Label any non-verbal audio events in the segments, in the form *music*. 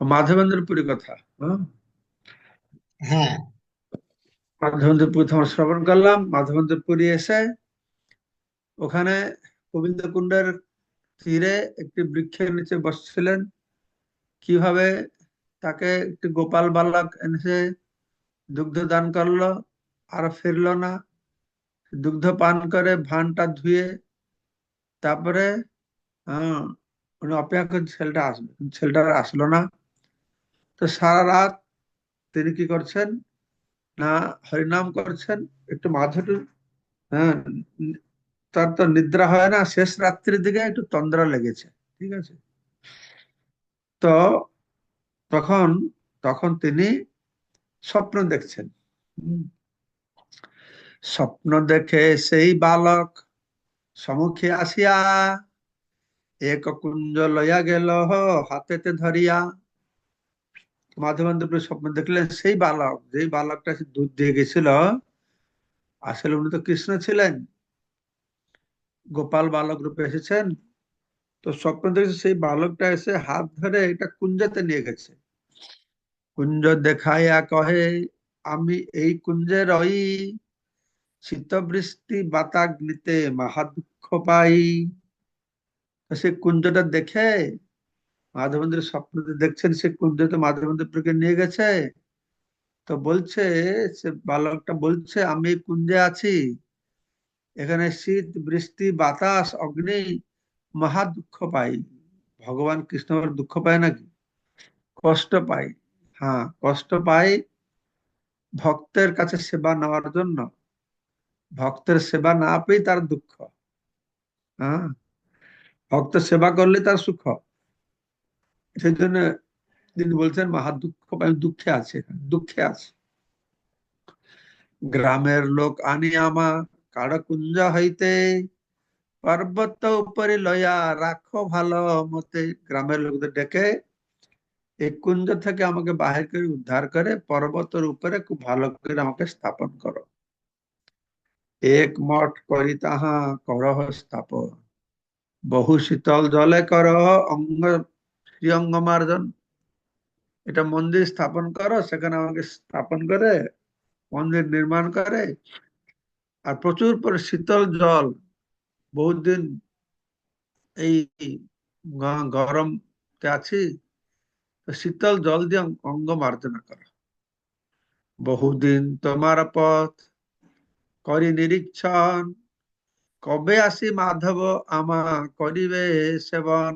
মাধবেন্দ্রপুরী কথা। হ্যাঁ? হ্যাঁ। মাধবেন্দ্রপুরী তোমার শ্রবণ করলাম। মাধবেন্দ্রপুরী এসে ওখানে গোবিন্দ কুণ্ডের তীরে একটি বৃক্ষের নিচে বসছিলেন। কীভাবে তাকে একটি গোপাল বালক এনেছে দুগ্ধ দান করল আর ফিরলো না। দুগ্ধ পান করে ভানটা ধুয়ে তারপরে আহ উনি অপেক্ষা করে ছেলেটা আসবে ছেলেটা আসলো না। তো সারা রাত তিনি কি করছেন? না, হরিনাম করছেন, একটু মাঝে হ্যাঁ তার তো নিদ্রা হয় না, শেষ রাত্রির দিকে একটু তন্দ্রা লেগেছে, ঠিক আছে? তো তখন তখন তিনি স্বপ্ন দেখছেন। স্বপ্ন দেখে সেই বালক সম্মুখে আসিয়া এক কুঞ্জ লইয়া গেল, হাতেতে ধরিয়া মাধবান্তপুরে স্বপ্ন দেখলেন সেই বালক, যেই বালকটা দুধ দিয়ে গেছিল, আসলে উনি তো কৃষ্ণ ছিলেন। গোপাল বালক রূপে এসেছেন। তো স্বপ্ন দেখছে সেই বালকটা এসে হাত ধরে এটা কুঞ্জতে নিয়ে গেছে। কুঞ্জ দেখাইয়া কহে, আমি এই কুঞ্জে রই। শীত বৃষ্টি বাতাগ্নিতে মহা দুঃখ পাই। সে কুঞ্জটা দেখে মাধবেন্দ্র স্বপ্নতে দেখছেন সে কুঞ্জতে মাধবেন্দ্রপুরকে নিয়ে গেছে। তো বলছে, সে বালকটা বলছে, আমি কুঞ্জে আছি। এখানে শীত, বৃষ্টি, বাতাস, অগ্নি, মহা দুঃখ পাই। ভগবান কৃষ্ণ দুঃখ পায় নাকি? কষ্ট পাই। হ্যাঁ কষ্ট পাই ভক্তের কাছে সেবা নেওয়ার জন্য। ভক্তের সেবা না পেয়ে তার দুঃখ। হ্যাঁ ভক্ত সেবা করলে তার সুখ। সেই জন্য তিনি বলছেন মহা দুঃখ দুঃখে আছে দুঃখে আছে। গ্রামের লোক আনি আমা কাড়কুঞ্জ হইতে? পর্বত উপরে লয়া রাখো ভালো মতে। গ্রামের লোকদের ডেকে, এই কুঞ্জ থেকে আমাকে বাহির করে উদ্ধার করে, পর্বতের উপরে খুব ভালো করে আমাকে স্থাপন করো। এক মঠ করি তাহা করহ স্থাপন। বহু শীতল জলে কর, অঙ্গ শ্রীঅঙ্গ মার্জন এটা মন্দির স্থাপন করো, সেখানে আমাকে স্থাপন করে, মন্দির নির্মাণ করে। আর প্রচুর পরে শীতল জল বহুদিন এই গরম আছি শীতল জল দিয়ে অঙ্গ মার্জনা করা বহুদিন তোমার পথ করি নিরীক্ষণ, কবে আসি মাধব আমা করিবে সেবন।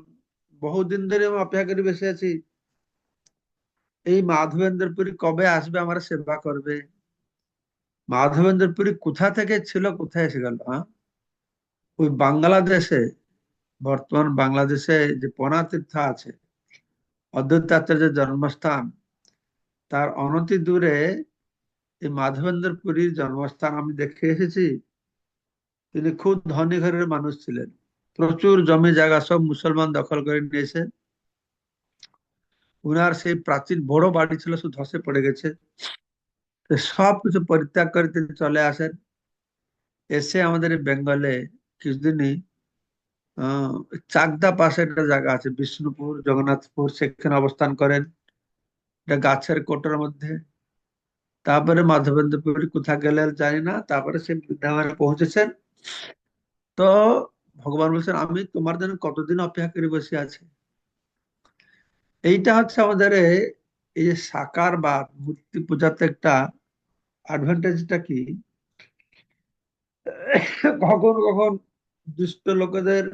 বহুদিন ধরে আমি অপেক্ষা করে বসে আছি। এই মাধবেন্দ্রপুরী কবে আসবে আমার সেবা করবে? মাধবেন্দ্রপুরী কোথা থেকে ছিল, কোথায় এসে গেল ওই বাংলাদেশে, বর্তমান বাংলাদেশে যে পনা তীর্থ আছে, অদ্বৈত আচার্যের জন্মস্থান, তার অনতি দূরে এই মাধবেন্দ্রপুরীর জন্মস্থান আমি দেখে এসেছি। তিনি খুব ধনী ঘরের মানুষ ছিলেন। প্রচুর জমি, জায়গা সব মুসলমান দখল করে নিয়েছে। উনার সেই প্রাচীন বড় বাড়ি ছিল শুধু ধসে পড়ে গেছে। সব কিছু পরিত্যাগ করে তিনি চলে আসেন। এসে আমাদের বেঙ্গলে কিছুদিনই চাকদা পাশে একটা জায়গা আছে, বিষ্ণুপুর, জগন্নাথপুর, সেখানে অবস্থান করেন। এটা গাছের কোটার মধ্যে। তারপরে মাধবেন্দ্রপুর কোথা গেলেন জানি না, তারপরে সে বৃন্দাবনে পৌঁছেছেন। তো ভগবান বলছেন, আমি তোমার জন্য কতদিন অপেক্ষা করে বসে আছি? এইটা হচ্ছে আমাদের এই যে সাকার বা মূর্তি পূজাতে একটা অ্যাডভান্টেজটা কি? কখন কখন দুষ্ট লোকেদের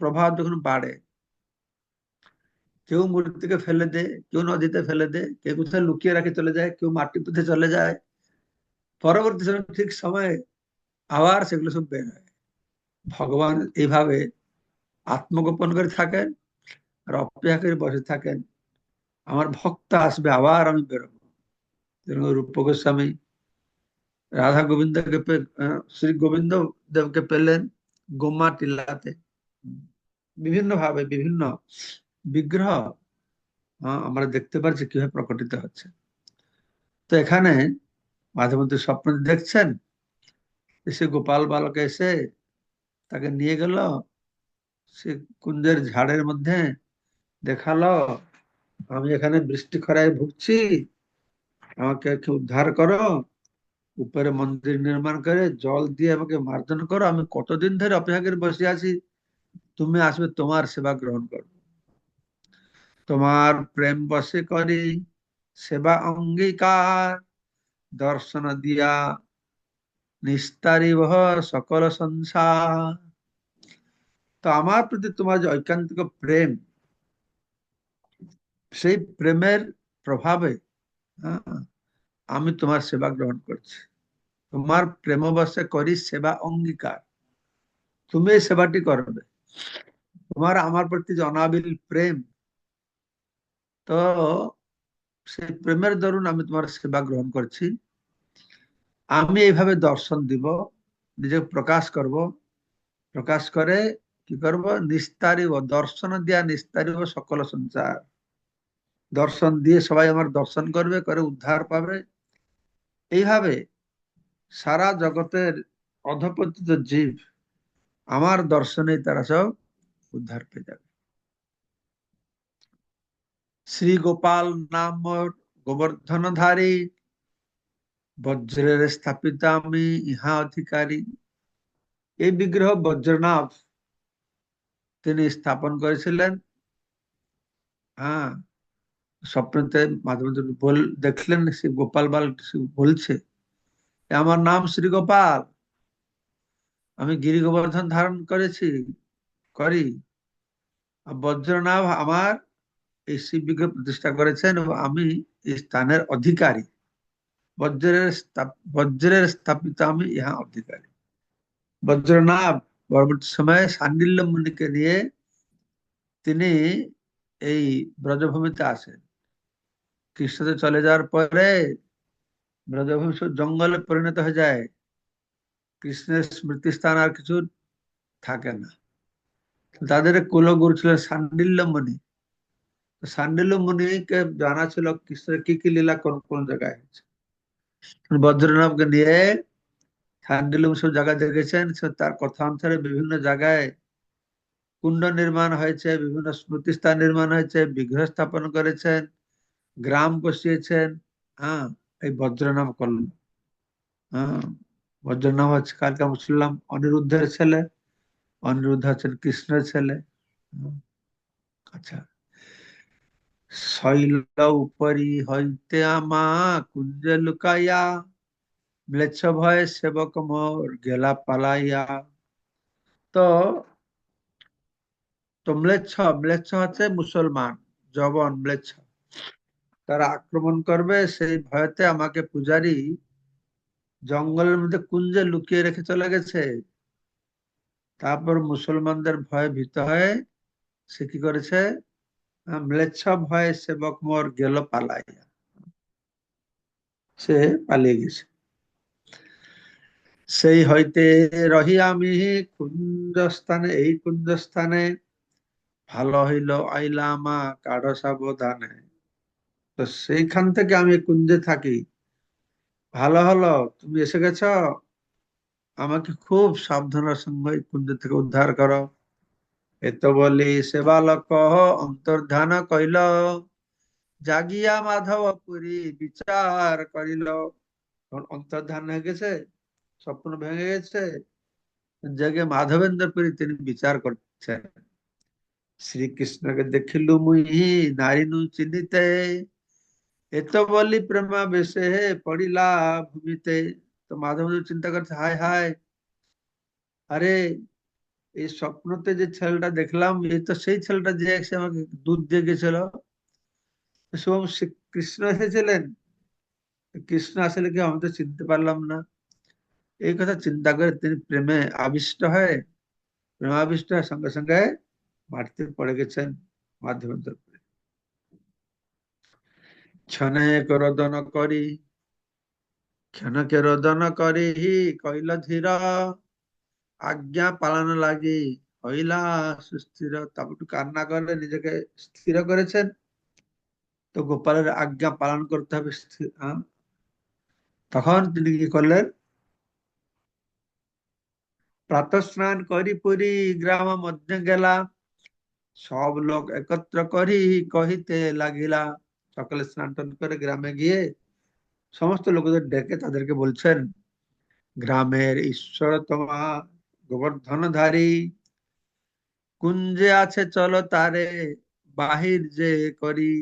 প্রভাব যখন বাড়ে, কেউ মূর্তিকে ফেলে দে কেউ নদীতে ফেলে দে কেউ কোথায় লুকিয়ে রাখে চলে যায়, কেউ মাটি পুঁতে চলে যায়, পরবর্তী সময় ঠিক সময়ে আবার সেগুলো সব বের হয়। ভগবান এইভাবে আত্মগোপন করে থাকেন, আর অপেক্ষা করে বসে থাকেন। আমার ভক্ত আসবে, আবার আমি বেরোবো। রূপ গোস্বামী রাধা গোবিন্দকে শ্রী গোবিন্দ দেবকে পেলেন গোমা টিল্লাতে বিভিন্ন ভাবে বিভিন্ন বিগ্রহ আমরা দেখতে পারছি কীভাবে প্রকটিত হচ্ছে। তো এখানে মাঝে মধ্যে স্বপ্ন দেখছেন, এসে গোপাল বালক এসে তাকে নিয়ে গেল, সে কুঞ্জের ঝাড়ের মধ্যে দেখাল, আমি এখানে বৃষ্টি খরায় ভুগছি, আমাকে উদ্ধার করো, উপরে মন্দির নির্মাণ করে জল দিয়ে আমাকে মার্জন করো, আমি কতদিন ধরে অপেক্ষা করে বসে আছি, তুমি আসবে, তোমার সেবা গ্রহণ করো। তোমার প্রেম বসে করি, সেবা অঙ্গীকার, দর্শন দিয়া নিস্তারিব সকল সংসার। তো আমার প্রতি তোমার যে ঐকান্তিক প্রেম সেই প্রেমের প্রভাবে হ্যাঁ, আমি তোমার সেবা গ্রহণ করছি। তোমার প্রেমবশে করি সেবা অঙ্গীকার। তুমি এই সেবাটি করবে। তোমার আমার প্রতি যে অনাবিল প্রেম তো সেই প্রেমের দরুন আমি তোমার সেবা গ্রহণ করছি। আমি এইভাবে দর্শন দিব, নিজেকে প্রকাশ করব। প্রকাশ করে কি করব? নিস্তারিব, দর্শন দিয়া নিস্তারিব সকল সঞ্চার। দর্শন দিয়ে সবাই আমার দর্শন করবে, করে উদ্ধার পাবে। এইভাবে সারা জগতের অধপতিত জীব আমার দর্শনে তারা সব উদ্ধার পেয়ে যাবে। শ্রী গোপাল নাম গোবর্ধনধারী বজ্রের স্থাপিত আমি ইহা অধিকারী। এই বিগ্রহ বজ্রনাভ তিনি স্থাপন করেছিলেন। হ্যাঁ স্বপ্নতে মাঝে মাঝে বল দেখলেন সে গোপাল বাল বলছে। আমার নাম শ্রী গোপাল। আমি গিরি গোবর্ধন ধারণ করেছি, করি। বজ্রনাভ আমার এই শিব বিগ্রহ প্রতিষ্ঠা করেছেন আমি এই স্থানের অধিকারী। বজ্রের বজ্রের স্থাপিত আমি ইহা অধিকারী। বজ্রনাভ পরবর্তী সময়ে সান্ডিল্য মুনিকে নিয়ে তিনি এই ব্রজভূমিতে আসেন। কৃষ্ণতে চলে যাওয়ার পরে ব্রজভূমি জঙ্গলে পরিণত হয়ে যায়। কৃষ্ণের স্মৃতি স্থান আর কিছু থাকে না। তাদের কুলগুরু ছিলেন সান্ডিল্য মুনি। সান্ডিল্য মুনিকে জানা ছিল কৃষ্ণের কি কি লীলা কোন কোন জায়গায় হয়েছে বজ্রনাভকে নিয়ে সান্ডিল্য সব জায়গায় দেখেছেন তার কথা অনুসারে বিভিন্ন জায়গায় কুণ্ড নির্মাণ হয়েছে, বিভিন্ন স্মৃতি স্থান নির্মাণ হয়েছে, বিগ্রহ স্থাপন করেছেন, গ্রাম বসিয়েছেন। হ্যাঁ এই বজ্রনাম করলেন। হ্যাঁ বজ্রনাম হচ্ছে কালকে আমরা শুনলাম অনিরুদ্ধের ছেলে, অনিরুদ্ধ হচ্ছেন কৃষ্ণের ছেলে। আচ্ছা। শৈল উপরি হইতে আমা কুঞ্জে লুকাইয়া, ম্লেচ্ছ ভয়ে সেবক মোর গেলা পালাইয়া। তো তো ম্লেচ্ছ ম্লেচ্ছ হচ্ছে মুসলমান জবন ম্লেচ্ছ। তারা আক্রমণ করবে সেই ভয়তে আমাকে পূজারি জঙ্গলের মধ্যে কুঞ্জে লুকিয়ে রেখে চলে গেছে। তারপর মুসলমানদের ভয়ে ভীত হয়ে সে কি করেছে? ভয়ে সেবক মোর গেল পালাইয়া সে পালিয়ে গেছে। সেই হইতে রহি আমি কুঞ্জস্থানে, এই কুঞ্জস্থানে ভালো হইল আইলামা কাঢ় সাবধানে তো সেইখান থেকে আমি কুঞ্জে থাকি, ভালো হলো, তুমি এসে গেছ, আমাকে খুব সাবধানের সঙ্গে কুঞ্জ থেকে উদ্ধার করো এত বলি সেবালক অন্তর্ধান কইল, জাগিয়া মাধব পুরী বিচার করিল। অন্তর্ধান হয়ে গেছে, স্বপ্ন ভেঙে গেছে, জেগে মাধবেন্দ্র পুরী তিনি বিচার করছেন। শ্রীকৃষ্ণকে দেখিলু মুই, নারী নু চিনিতে, এত বলি প্রেমা বেশে পড়িলা ভূমিতে। তো মাধব চিন্তা করছে, হায় হায়, আরে এই স্বপ্নতে যে ছেলেটা দেখলাম, এই তো সেই ছেলেটা যে এসে আমাকে দুধ দিয়ে গেছিল। শুভম কৃষ্ণ এসেছিলেন? কৃষ্ণ আসলে কি আমি তো চিনতে পারলাম না। এই কথা চিন্তা করে তিনি প্রেমে আবিষ্ট হয়ে প্রেমাবিষ্ট হয়ে সঙ্গে সঙ্গে মাটিতে পড়ে গেছেন মাধ্যমেন্দ্র ক্ষণে রোদন করি, ক্ষণকে রোদন করি কইল ধীর আজ্ঞা পালন লাগে, হইলা সুস্থির। তারপর কান্না করে নিজেকে স্থির করেছেন? তো গোপালের আজ্ঞা পালন করতে হবে? তখন তিনি কি করলেন? প্রাতঃ স্নান করি পুরী, গ্রাম মধ্যে গেলা। সব লোক একত্র করি, কহিতে লাগিলা। সকালে স্নান টান করে গ্রামে গিয়ে সমস্ত লোকদের ডেকে তাদেরকে বলছেন, গ্রামের ঈশ্বর তোমা গোবর্ধনধারী, কুঞ্জে আছে চলো তারে, বাহির যে করি।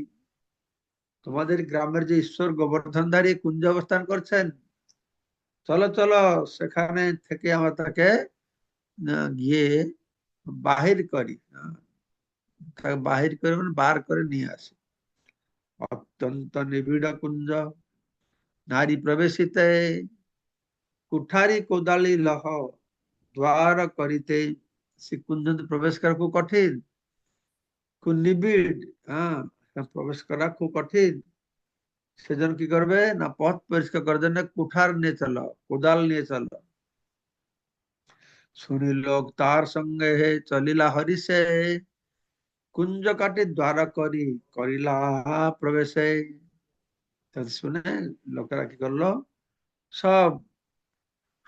তোমাদের গ্রামের যে ঈশ্বর গোবর্ধনধারী কুঞ্জ অবস্থান করছেন, চলো চলো, সেখানে থেকে আমরা তাকে গিয়ে বাহির করি। তাকে বাহির করে মানে বার করে নিয়ে আসি। অত্যন্ত নিবিড় কুঞ্জ, নারী প্রবেশিতে, কুঠারি কোদালি লহ দ্বার করিতে সে কুঞ্জ প্রবেশ করা খুব কঠিন খুব নিবিড় হ্যাঁ প্রবেশ করা খুব কঠিন সেজন্য কি করবে না পথ পরিষ্কার করার জন্য কুঠার নিয়ে চলো কোদাল নিয়ে চলো শুনিল তার সঙ্গে হে চলিলা হরিষে কুঞ্জ কাটি দ্বার করি করিলা প্রবেশে তা শুনে লোকেরা কি করল সব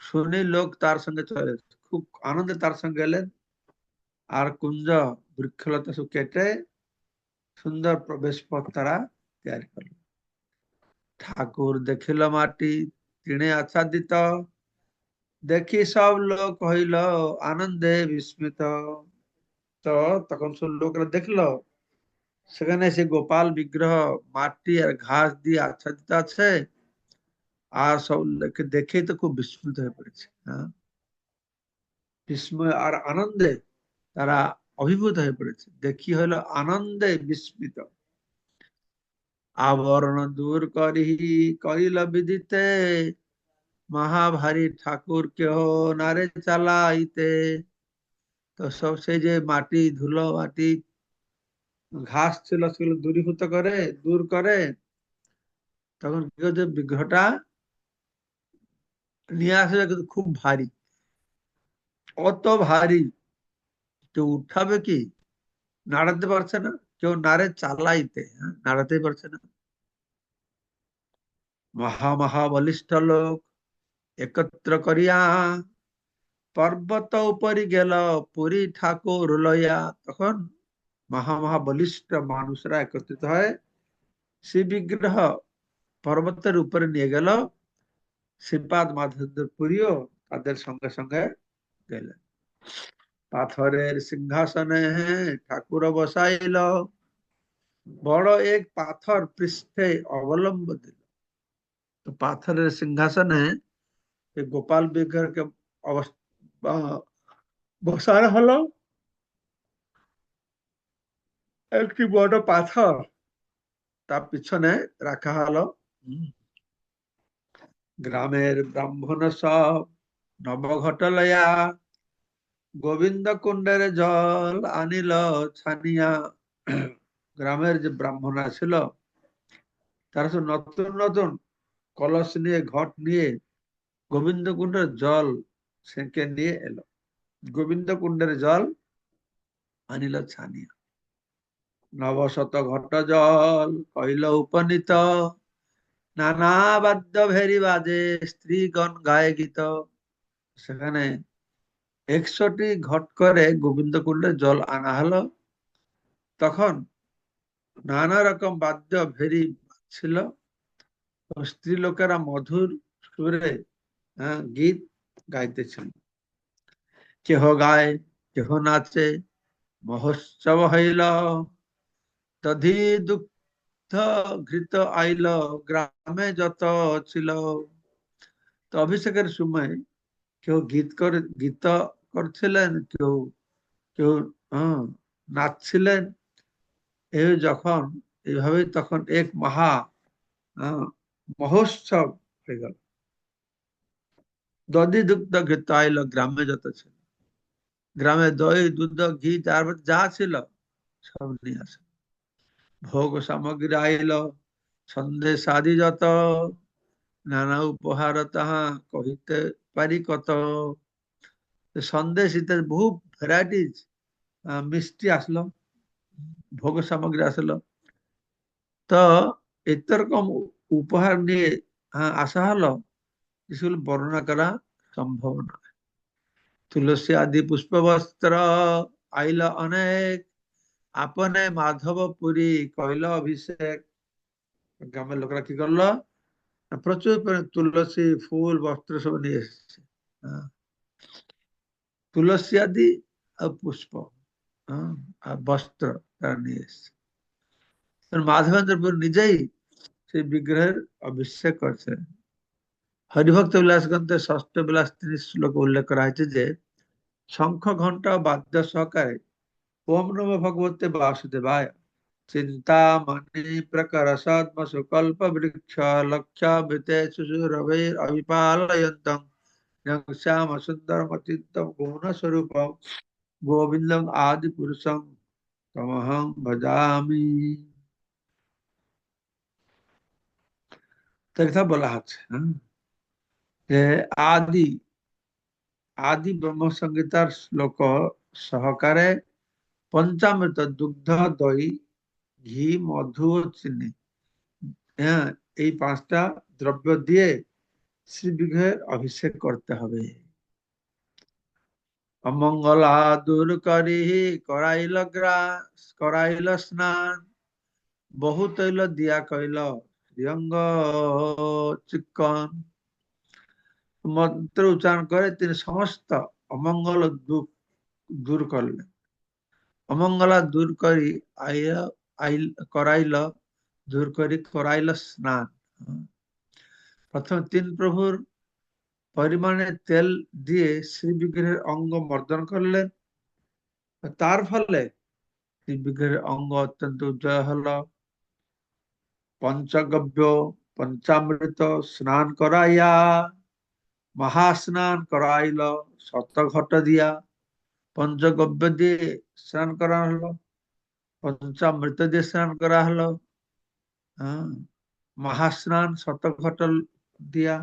শুনে লোক তার সঙ্গে চলে খুব আনন্দে তার সঙ্গে এলেন। আর কুঞ্জ বৃক্ষলতা সব কেটে সুন্দর প্রবেশ পথ তারা তৈরি করল ঠাকুর দেখিল মাটি তিনে আচ্ছাদিত। দেখি সব লোক হইল আনন্দে বিস্মিত। তো তখন সব লোকরা দেখল, সেখানে সে গোপাল বিগ্রহ, মাটি আর ঘাস দিয়ে আচ্ছাদিত আছে। আর সব দেখেই তো খুব বিস্মিত হয়ে পড়েছে হ্যাঁ? বিস্ময় আর আনন্দে তারা অভিভূত হয়ে পড়েছে। দেখি হলো? আনন্দে বিস্মিত। আবরণ দূর করি করিল বিদিতে, মহাভারী ঠাকুর কেহ নারে চালাইতে? তো সব সেই যে মাটি, ধুলো, মাটি, ঘাস ছিল, সেগুলো দূরীভূত করে, দূর করে, তখন কি বিগ্রহটা নিয়ে আসবে, কিন্তু খুব ভারী। অত ভারী। কেউ উঠাবে কি? নাড়াতে পারছে না। কেউ নাড়ে চালাইতে হ্যাঁ, নাড়াতেই পারছে না। মহা মহা বলিষ্ঠ লোক একত্র করিয়া পর্বত উপরি গেল পুরী ঠাকুর লইয়া। তখন মহা মহা বলিষ্ঠ মানুষরা একত্রিত হয় শ্রী বিগ্রহ পর্বতের উপরে নিয়ে গেল। শ্রীপাদ মাধবেন্দ্র পুরীও তাদের সঙ্গে সঙ্গে পাথরের সিংহাসনে ঠাকুর বসাইল। বড় এক পাথর পৃষ্ঠে অবলম্ব দিল। তো পাথরের সিংহাসনে গোপাল বিগ্রহকে বসানো হলো। একটি বড় পাথর তার পিছনে রাখা হলো। গ্রামের ব্রাহ্মণ সব নবঘট লয়া গোবিন্দ কুণ্ডের জল আনিল ছানিয়া। গ্রামের যে ব্রাহ্মণরা ছিল, তারা সব নতুন নতুন কলস নিয়ে, ঘট নিয়ে গোবিন্দ কুণ্ডের জল সেঁকে নিয়ে এলো। গোবিন্দ কুণ্ডের জল আনিল ছানিয়া। নবশত ঘট জল কইল উপনীত, নানা বাদ্য ভেরি বাজে, স্ত্রীগণ গায়ে গীত। সেখানে একশোটি ঘট করে গোবিন্দ কুণ্ডে জল আনা হলো। তখন নানা রকম বাদ্য ভেরি ছিল। স্ত্রী লোকেরা মধুর সুরে গীত গাইতেছিল কেহ গায়, কেহ নাচে, মহোৎসব হইল। দধি দুগ্ধ ঘৃত আইল, গ্রামে যত ছিল। তো অভিষেকের সময় কেউ গীত করে, গীত করছিলেন, কেউ কেউ নাচছিলেন। এই যখন এইভাবে তখন এক মহা মহোৎসব হয়ে গেল। দধি দুগ্ধ ঘৃত আইল গ্রামে যত ছিল। গ্রামে দই, দুধ, ঘি যার যা ছিল, সব নিয়ে আসে। ভোগ সামগ্রী আইল সন্দেশ আদি যত, নানা উপহার তাহা কহিতে পারি কত। সন্দেশ ইত্যাদি বহু ভ্যারাইটিজ মিষ্টি আসলো ভোগ সামগ্রী আসলো তো এরকম উপহার নিয়ে আসা হলো যেগুলো বর্ণনা করা সম্ভব নয় তুলসী আদি পুষ্প বস্ত্র আইল অনেক আপনে মাধব পুরী কইল অভিষেক গ্রামের লোকরা কি করল প্রচুর তুলসী ফুল বস্ত্র সব নিয়ে এসেছে হ্যাঁ। তুলসী আদি আর পুষ্প হ্যাঁ, আর বস্ত্র তারা নিয়ে এসছে। মাধবেন্দ্রপুর নিজেই সেই বিগ্রহের অভিষেক করছে হরিভক্ত বিলাস গ্রন্থে ষষ্ঠ বিলাস তিনি শ্লোক উল্লেখ করা হয়েছে যে শঙ্খ ঘণ্টা বাদ্য সহকারে ওম নম ভগবতে বাসুদেবায়। চিন্তা মনি প্রকর সদ্ম সুকল্প বৃক্ষ লক্ষ্যাবৃতে শিশুরভৈর অভিপালয়ন্তম শ্যাম সুন্দর মচিন্তম গুণ স্বরূপ গোবিন্দম আদি পুরুষম তমহং ভজামি তো এটা বলা হচ্ছে হ্যাঁ? যে আদি আদি ব্রহ্ম সংগীতার শ্লোক সহকারে পঞ্চামৃত দুগ্ধ দই ঘি মধু ও চিনি হ্যাঁ এই পাঁচটা দ্রব্য দিয়ে শ্রী অভিষেক করতে হবে। অমঙ্গলা দূর করি, করাইল গ্রাস, করাইল স্নান, বহু তৈল দিয়া কইল শ্রীঅঙ্গ চিকন মন্ত্র উচ্চারণ করে তিনি সমস্ত অমঙ্গল দূর করলেন। অমঙ্গলা দূর করি আইল, করাইল, দূর করি, করাইল স্নান। প্রথমে তিন প্রভুর পরিমাণে তেল দিয়ে শ্রী বিগ্রহের অঙ্গ মর্দন করলেন। তার ফলে শ্রী বিগ্রহের অঙ্গ অত্যন্ত উজ্জ্বল হলো। পঞ্চগব্য, পঞ্চামৃত স্নান করাইয়া, মহাস্নান করাইল শত ঘট দিয়া পঞ্চগব্য দিয়ে স্নান করা হলো, পঞ্চামৃত দিয়ে স্নান করা হলো। হ্যাঁ মহাস্নান শত ঘট দিয়া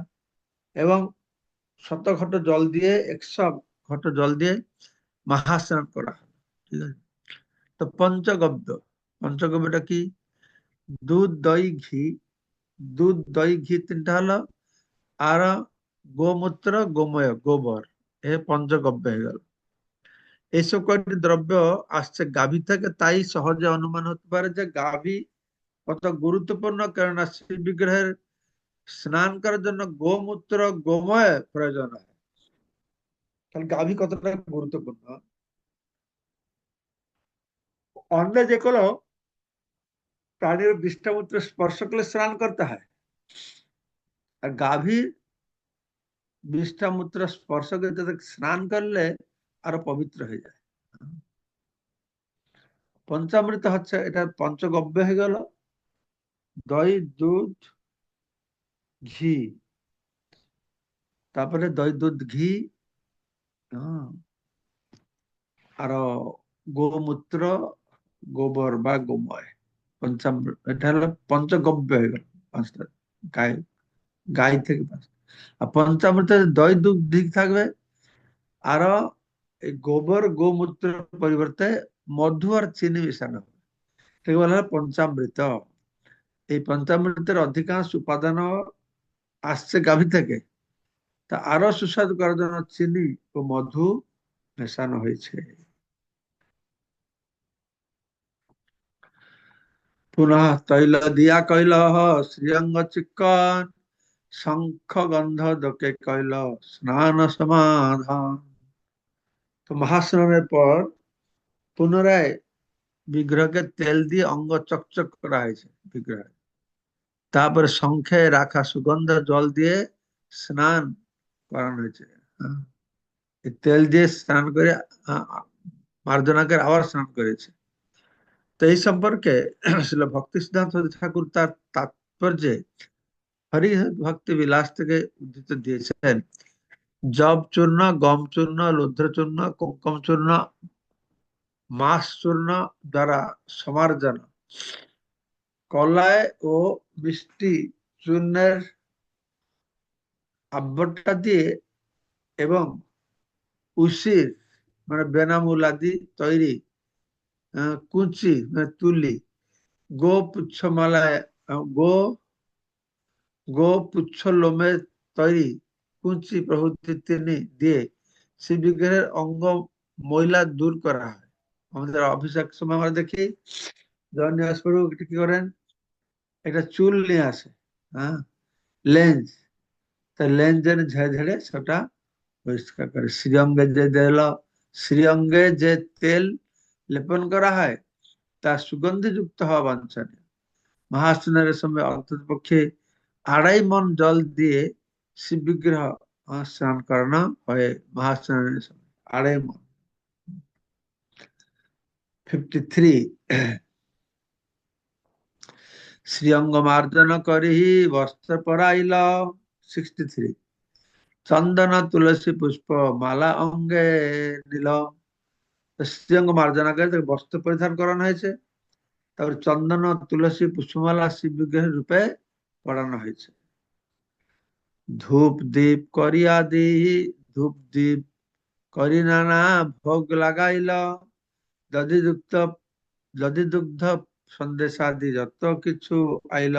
এবং শত ঘট জল দিয়ে, একশো ঘট জল দিয়ে মহাস্নান করা। হলো ঠিক আছে? তো পঞ্চগব্য। পঞ্চগব্যটা কি? দুধ, দই, ঘি। দুধ, দই, ঘি তিনটা হলো। আর গোমূত্র, গোময়, গোবর। এ পঞ্চগব্য হয়ে গেল। এইসব কয়েকটি দ্রব্য আসছে গাভী থেকে। তাই সহজে অনুমান হতে পারে যে গাভী কত গুরুত্বপূর্ণ, কেননা শ্রী বিগ্রহের স্নান করার জন্য গোমূত্র গোময় প্রয়োজন হয়। তাহলে গাভী কতটা গুরুত্বপূর্ণ? অন্য যে কোনো প্রাণীর বিষ্ঠামূত্র স্পর্শ করলে স্নান করতে হয়। আর গাভীর বিষ্ঠামূত্র স্পর্শ করতে স্নান করলে আরও পবিত্র হয়ে যায়। পঞ্চামৃত হচ্ছে, এটা পঞ্চগব্য হয়ে গেল। দই, দুধ ঘি। তারপরে দই, দুধ, ঘি। আরও গোমূত্র, গোবর বা গোময়। পঞ্চামৃত এটা হলো পঞ্চগব্য হয়ে গেল পাঁচটা। গাই গাই থেকে পাঁচটা। আর পঞ্চামৃত দই, দুধ, ঘি থাকবে, আরও গোবর, গোমূত্র পরিবর্তে মধু আর চিনি মিশানো হবে। বলা হয় পঞ্চামৃত। এই পঞ্চামৃতের অধিকাংশ উপাদান আসছে গাভী থেকে। তা আরও সুস্বাদু করার জন্য চিনি ও মধু মেশানো হয়েছে। পুনঃ তৈল দিয়া কইল শ্রীঅঙ্গ চিকন শঙ্খ গন্ধ দোকে কইল, স্নান সমাধান। তো মহাস্নানের পর পুনরায় বিগ্রহকে তেল দিয়ে অঙ্গ চকচক করা হয়েছে বিগ্রহ। তারপরে শঙ্খে রাখা সুগন্ধ জল দিয়ে স্নান করানো হয়েছে। তেল দিয়ে স্নান করে মার্জনা করে আবার স্নান করেছে। তো এই সম্পর্কে ছিল ভক্তি সিদ্ধান্ত ঠাকুর তার তাৎপর্যে হরি ভক্তি বিলাস থেকে উদ্ধৃত দিয়েছেন। জব চূর্ণ গম চূর্ণ লুদ্র চূর্ণ কুঙ্কম চূর্ণ মাস চূর্ণ দ্বারা সমার্জন। কলায় ও মিষ্টি চূর্ণের আব্বরটা দিয়ে এবং উশির মানে বেনামুল আদি তৈরি কুচি মানে তুলি গো পুচ্ছ মালায় গো গো পুচ্ছ লোমে তৈরি কুঞ্চি প্রভৃতি তিনি দিয়ে শ্রী অঙ্গ ময়লা দূর করা হয়। আমাদের অফিসের সময় আমরা দেখি জন নিবাসবাবু কি করেন? একটা চুল নিয়ে আসে হ্যাঁ? লেন্স। তা লেন্সের ঝেড়ে সেটা পরিষ্কার করে। শ্রীঅঙ্গে যে দিল শ্রীঅঙ্গে যে তেল লেপন করা হয় তা সুগন্ধিযুক্ত হওয়া বাঞ্ছনীয়। মহাস্নানের সময় অন্তত পক্ষে আড়াই মন জল দিয়ে শিব বিগ্রহ স্নান করানো হয় মহাস্নানের সময় আড়াই মন ফিফটি থ্রি শ্রীঅঙ্গ মার্জন করি, বস্ত্র পরাইল সিক্সটি থ্রি চন্দন, তুলসী পুষ্প, মালা অঙ্গে নিল। শ্রীঅঙ্গ মার্জনা করে তাকে বস্ত্র পরিধান করানো হয়েছে। তারপরে চন্দন, তুলসী পুষ্পমালা শিব বিগ্রহের রূপে পড়ানো হয়েছে। ধূপ দীপ করিয়া দি ধূপ দীপ করি নানা, ভোগ লাগাইল। দধি দুগ্ধ দধি দুগ্ধ সন্দেশাদি যত কিছু আইল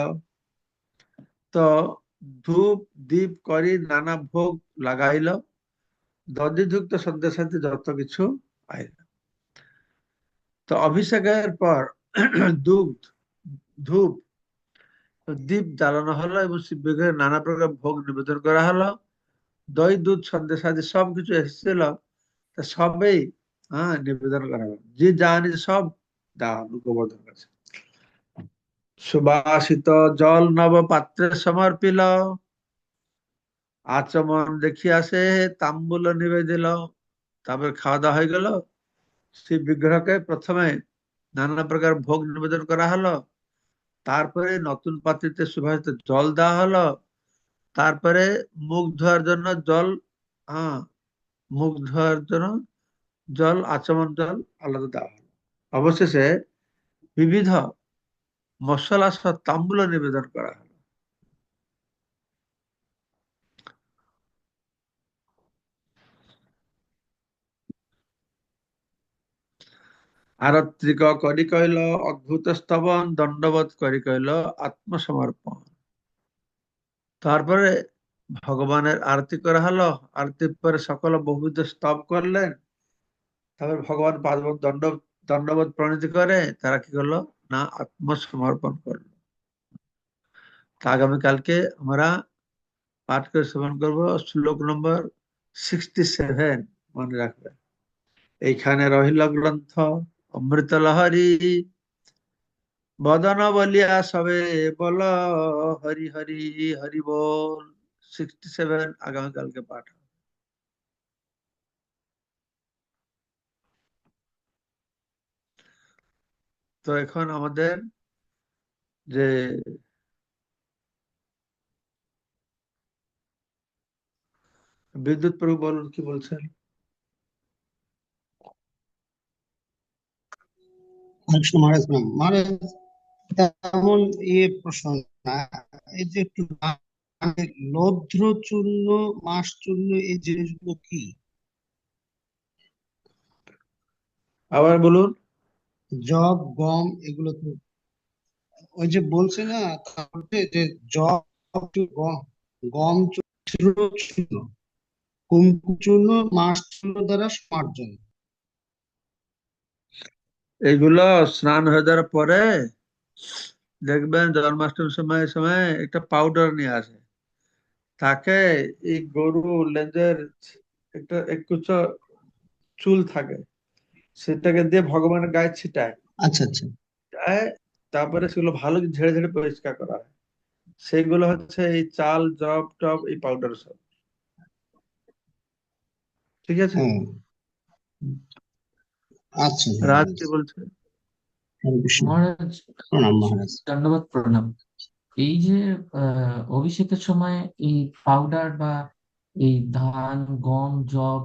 তো ধূপ, দীপ, করি, নানা ভোগ লাগাইল দধিযুক্ত সন্দেশাদি যত কিছু আইল তো অভিষেকের পর *clears throat* দুগ্ধ, ধূপ, দীপ জ্বালানো হলো এবং শিব নানা প্রকার ভোগ নিবেদন করা হলো। দই, দুধ সন্দেশ আদি সবকিছু এসেছিল। তা সবেই হ্যাঁ নিবেদন করা হলো। যে জানি সব দেওয়া হলো গোবর্ধন কাছে। সুবাসিত জল নব পাত্রে সমর্পিল। আচমন দেখিয়া সে তাম্বুল নিবেদিল। তারপরে খাওয়া দাওয়া হয়ে গেল। শিব বিগ্রহকে প্রথমে নানা প্রকার ভোগ নিবেদন করা হলো। তারপরে নতুন পাত্রিতে সুভাষিত জল দেওয়া হলো। তারপরে মুখ ধোয়ার জন্য জল হ্যাঁ মুখ ধোয়ার জন্য জল, আচমন জল আলাদা দেওয়া হলো। অবশেষে বিবিধ মশলা তাম্বুল নিবেদন করা হলো। আরত্রিক করি কইল অদ্ভুত স্তবন, দণ্ডবোধ করি কইল আত্মসমর্পণ। তারপরে ভগবানের আরতি করা হলো। আরতির পরে সকল বহুবিধ স্তব করলেন। তারপরে ভগবান পাদব দণ্ড দণ্ডবোধ প্রণীতি করে, তারা কি করল? না আত্মসমর্পণ করল তা আগামীকালকে আমরা পাঠ করে শ্রবণ করব শ্লোক নম্বর সিক্সটি সেভেন মনে রাখবেন এইখানে রহিল গ্রন্থ অমৃত লহরি বদন বলিয়া সবে বল হরি হরি হরি বল সিক্সটি সেভেন আগামীকালকে পাঠ হবে। তো এখন আমাদের যে বিদ্যুৎ প্রভু বলুন কি বলছেন। তেমন ইয়ে প্রশ্ন না। এই যে একটু চূর্ণ মাস চূর্ণ এই জিনিসগুলো কি? আবার বলুন। জব গম এগুলো তো ওই যে বলছে না যে জব গম চূর্ণ চূর্ণ মাস চূর্ণ দ্বারা সমার্জন। এগুলো স্নান হয়ে যাওয়ার পরে দেখবেন জন্মাষ্টমীর সময় সময় একটা পাউডার নিয়ে আসে। তাকে এই গরু, লেজের একটা একটু চুল থাকে। সেটাকে দিয়ে ভগবানের গায়ে ছিটায়। আচ্ছা আচ্ছা। ছিটায় তারপরে সেগুলো ভালো ঝেড়ে ঝেড়ে পরিষ্কার করা হয়। সেগুলো হচ্ছে এই চাল জব টব এই পাউডার সব। ঠিক আছে? আচ্ছা রাজ কি বলছে। মহারাজ প্রণাম ধন্যবাদ প্রণাম। এই যে আহ, অভিষেকের সময় এই পাউডার বা এই ধান গম জব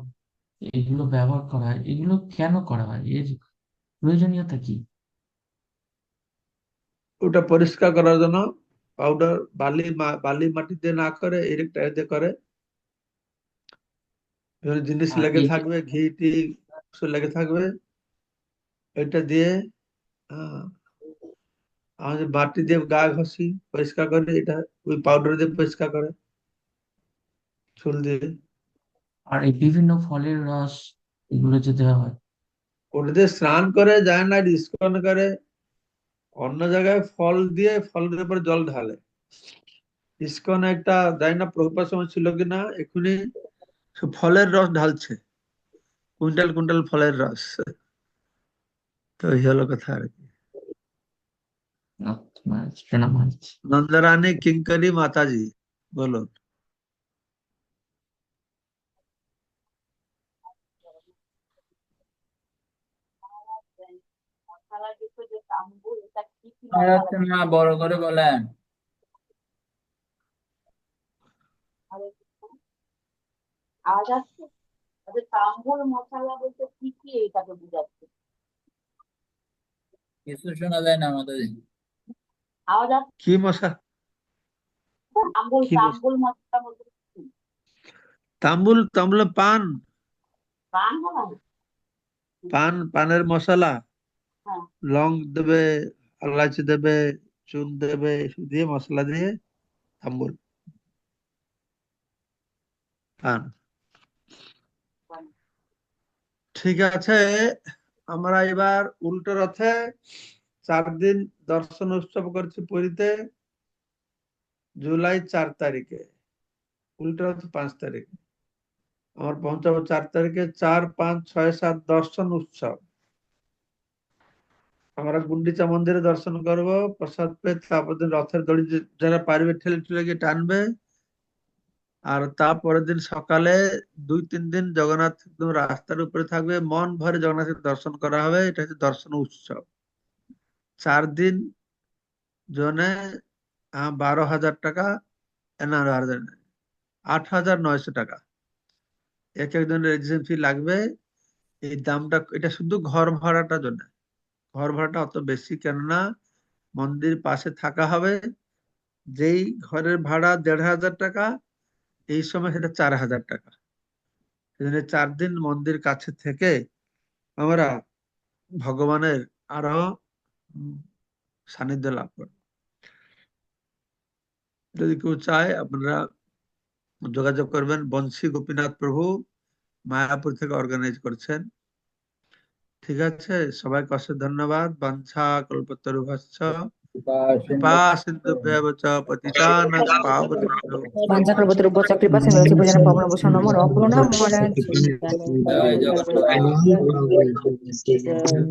এগুলো ব্যবহার করা হয় এগুলো কেন করা হয়? এর প্রয়োজনীয়তা কি? ওটা পরিষ্কার করার জন্য পাউডার বালি বালি মাটি দিয়ে না করে দিয়ে করে। জিনিস লেগে থাকবে ঘি টি লেগে থাকবে। এটা দিয়ে আমাদের বাটি দিয়ে গা ঘষি পরিষ্কার করে এটা ওই পাউডার দিয়ে পরিষ্কার করে। চুল দিয়ে। আর এই বিভিন্ন ফলের রস এগুলো যে দেওয়া হয়। ওটা দিয়ে স্নান করে যায় না ইস্কন করে অন্য জায়গায় ফল দিয়ে ফলের উপর জল ঢালে। ইস্কন একটা যায় না প্রভুপার সময় ছিল কিনা এখনই ফলের রস ঢালছে। কুইন্টাল কুইন্টাল ফলের রস। তো এই হলো কথা আর কি। মহারাজ নন্দরানী কিঙ্করি মাতাজি বলুন মশালার ভিতর যে তাম্বুল এটা মহারাজ মশলা না বড় করে বলেন। আওয়াজ আসছে। আচ্ছা তাম্বুল মশলা বলতে কি কি এটাকে বোঝাচ্ছে? কিছু শোনা যায় না আমাদের। আওয়াজ আসছে কি মশা তাম্বুল? তাম্বুল মশলা বলতে তাম্বুল তাম্বুল পান। পান পান পানের মশলা। হ্যাঁ। লং দেবে এলাচি দেবে চুন দেবে এসব দিয়ে মশলা দিয়ে তাম্বুল। পান ঠিক আছে, আমরা এবার উল্টো রথে চার দিন দর্শন উৎসব করছি পুরীতে, জুলাই চার তারিখে। উল্টো রথ পাঁচ তারিখে। আমার পৌঁছাবো চার তারিখে, চার পাঁচ ছয় সাত দর্শন উৎসব। আমরা গুন্ডিচা মন্দিরে দর্শন করব, প্রসাদ পেয়ে তারপর দিন রথের দড়ি যারা পারবে ঠেলে ঠেলে গিয়ে টানবে। আর তারপরের দিন সকালে দুই তিন দিন জগন্নাথ একদম রাস্তার উপরে থাকবে। মন ভরে জগন্নাথের দর্শন করা হবে। এটা হচ্ছে দর্শন উৎসব। চার দিন জনে বারো হাজার টাকা, এ, না হাজার আট হাজার নয়শো টাকা। এক একজনের রেজিস্ট্রেশন ফি লাগবে। এই দামটা, এটা শুধু ঘর ভাড়াটার জন্য ঘর ভাড়াটা অত বেশি কেননা মন্দির পাশে থাকা হবে। যেই ঘরের ভাড়া দেড় হাজার টাকা, এই সময় সেটা চার হাজার টাকা। সেজন্য চার দিন মন্দির কাছে থেকে আমরা ভগবানের আরও সান্নিধ্য লাভ করব যদি কেউ চায়, আপনারা যোগাযোগ করবেন। বংশী গোপীনাথ প্রভু মায়াপুর থেকে অর্গানাইজ করছেন। ঠিক আছে সবাইকে অসংখ্য ধন্যবাদ বাঞ্ছা কল্পতরু ভাষ্য কৃপা সিন্ধু চ পতিতানাং পাবনেভ্যো পঞ্চাকল্পতরু কৃপা সিন্ধু ভোজন পবন ভূষণ নমো নকুল মহারাজ জয় জগন্নাথ জয়